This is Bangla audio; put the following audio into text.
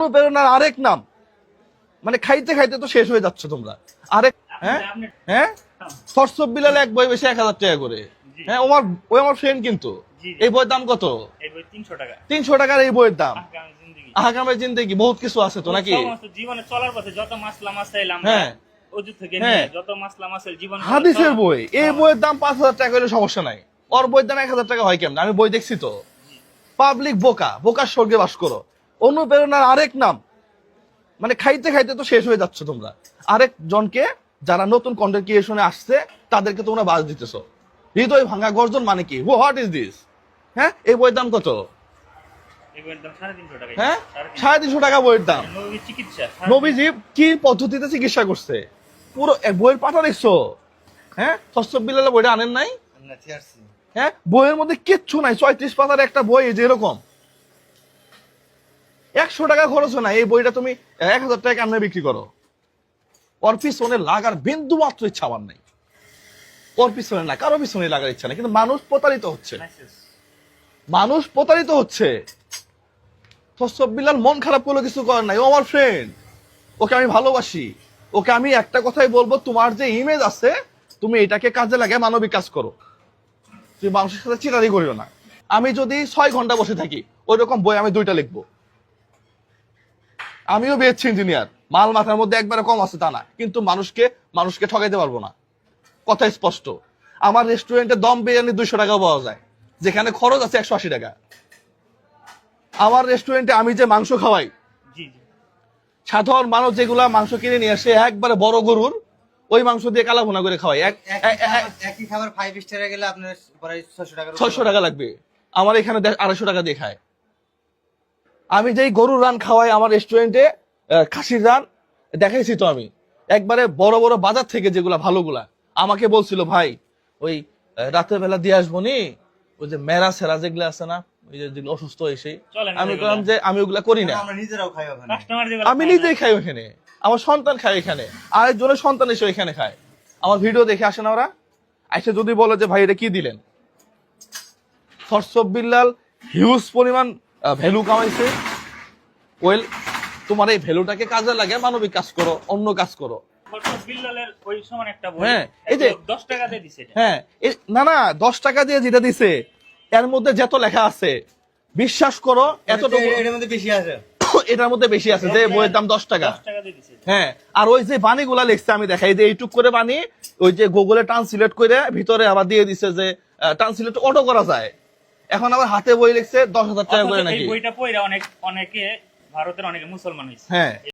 অনুপ্রেরণার আরেক নাম। মানে খাইতে খাইতে তো শেষ হয়ে যাচ্ছে তোমরা। আরেক হ্যাঁ? হ্যাঁ? ফরসব বিলাল এক বই বেশি এক হাজার টাকা করে। হ্যাঁ ওর ওই আমার ফ্রেন্ড কিন্তু। এই বইয়ের দাম কত? তিনশো টাকার এই বইয়ের দাম। আহকাম জিন্দেগি। বহুত কিছু আছে তো নাকি? জীবনে চলার পথে যত মাসলা মাসাইল আমরা হ্যাঁ। হ্যাঁ। হাদিসের বই। এই হ্যাঁ। বইয়ের দাম পাঁচ হাজার টাকা হলে সমস্যা নাই। ওর বইয়ের দাম এক হাজার টাকা হয় কেমন? আমি বই দেখছি তো। পাবলিক বোকা বোকার স্বর্গে বাস করো। অনুপ্রেরণার আরেক নাম। মানে খাইতে খাইতে তো শেষ হয়ে যাচ্ছে তোমরা। আরেক জনকে যারা নতুন কন্টেন্ট ক্রিয়েশনে আসছে তাদেরকে তোমরা বাজ দিতেছো। হৃদয় ভাঙা গর্জন মানে কি? হোয়াট ইজ দিস হ্যাঁ? এই বইয়ের দাম কত? হ্যাঁ? সাড়ে তিনশো। টাকা বইয়ের দাম। নবী নবীজি কি পদ্ধতিতে চিকিৎসা করছে? পুরো বইয়ের পাতা দেখছ? হ্যাঁ? ষষ্ঠ বিলালে বইটা আনেন নাই? হ্যাঁ? বইয়ের মধ্যে কিচ্ছু নাই। ছয়ত্রিশ পাতার একটা বই এই যে এরকম। একশো টাকা খরচ হয় না, এই বইটা তুমি এক হাজার টাকা কেমনে বিক্রি করো? ওর পিছনে লাগার বিন্দু মাত্র ইচ্ছা আমার নাই। ওর পিছনে না, কারও পিছনে লাগার ইচ্ছা নেই, কিন্তু মানুষ প্রতারিত হচ্ছে. মানুষ প্রতারিত হচ্ছে। বিলাল মন খারাপ করলে কিছু করার নাই। ও আমার ফ্রেন্ড ওকে আমি ভালোবাসি। ওকে আমি একটা কথাই বলব, তোমার যে ইমেজ আছে, তুমি এটাকে কাজে লাগে মানবিক কাজ করো। তুমি মানুষের সাথে চিটারি করিও না। আমি যদি ছয় ঘণ্টা বসে থাকি ওই রকম বই আমি দুইটা লিখব। আমিও বিএসসি ইঞ্জিনিয়ার মাল মাথার মধ্যে একবারে কম আছে তা না। কিন্তু মানুষকে মানুষকে ঠকাইতে পারব না। কথা স্পষ্ট। আমার রেস্টুরেন্টে দম বিরিয়ানি দুইশো টাকা পাওয়া যায়। যেখানে খরচ আছে একশো আশি টাকা। আমার রেস্টুরেন্টে আমি যে মাংস খাওয়াই জি জি। সাধারণ মানুষ যেগুলা মাংস কিনে নিয়ে আসে একবারে বড় গরুর ওই মাংস দিয়ে কালা ভুনা করে খাওয়াই। এক একই খাবার- একই ফাইভ স্টারে গেলে আপনার ছয়শো টাকা লাগবে। আমার এখানে আড়াইশো টাকা দিয়ে খায়। আমি যেই গরুর রান খাওয়াই আমার রেস্টুরেন্টে আহ, খাসির রান দেখাইছি তো আমি। একবারে বড় বড় বাজার থেকে যেগুলা ভালোগুলা। আমাকে বলছিল ভাই ওই রাতের বেলা দিয়ে আসব নি? ওই যে মেরা সেরা যেগুলো আছে না ওই যে অসুস্থ এসে আমি বললাম যে আমি ওগুলা করি না। নিজেরাও খাই ওখানে। কাস্টমার যেগুলো আমি নিজেই খাই ওখানে। আমার সন্তান খায় এখানে। আরেকজনের সন্তান এসে এখানে খায়। আমার ভিডিও দেখে আসে না ওরা। আইসে যদি বলে যে ভাই এটা কি দিলেন? ফরসব বিল্লাল হিউজ পরিমাণ ভ্যালু কামাইছে। ওয়েল তোমার এই ভ্যালুটাকে কাজে লাগে মানবিক কাজ করো অন্য কাজ করো। বলতো বিল্লালের ওই সমান একটা বই। হ্যাঁ, এই যে- দশ টাকা দিয়ে দিছে হ্যাঁ না না দশ টাকা দিয়ে যেটা দিছে এর মধ্যে যত লেখা আছে বিশ্বাস করো এতটুকু এটার- এটার মধ্যে বেশি আছে। এটার মধ্যে বেশি আছে যে বইয়ের দাম দশ টাকা। হ্যাঁ আর ওই যে বাণীগুলা লিখছে আমি দেখাই যে এইটুক করে বাণী ওই যে গুগলে ট্রান্সলেট করে ভিতরে আবার দিয়ে দিছে যে ট্রান্সলেট অটো করা যায়। এখন আবার হাতে বই লিখছে দশ হাজার টাকা করে নাকি? বইটা পড়ে অনেক অনেকে ভারতের অনেকে মুসলমান হয়েছে। হ্যাঁ।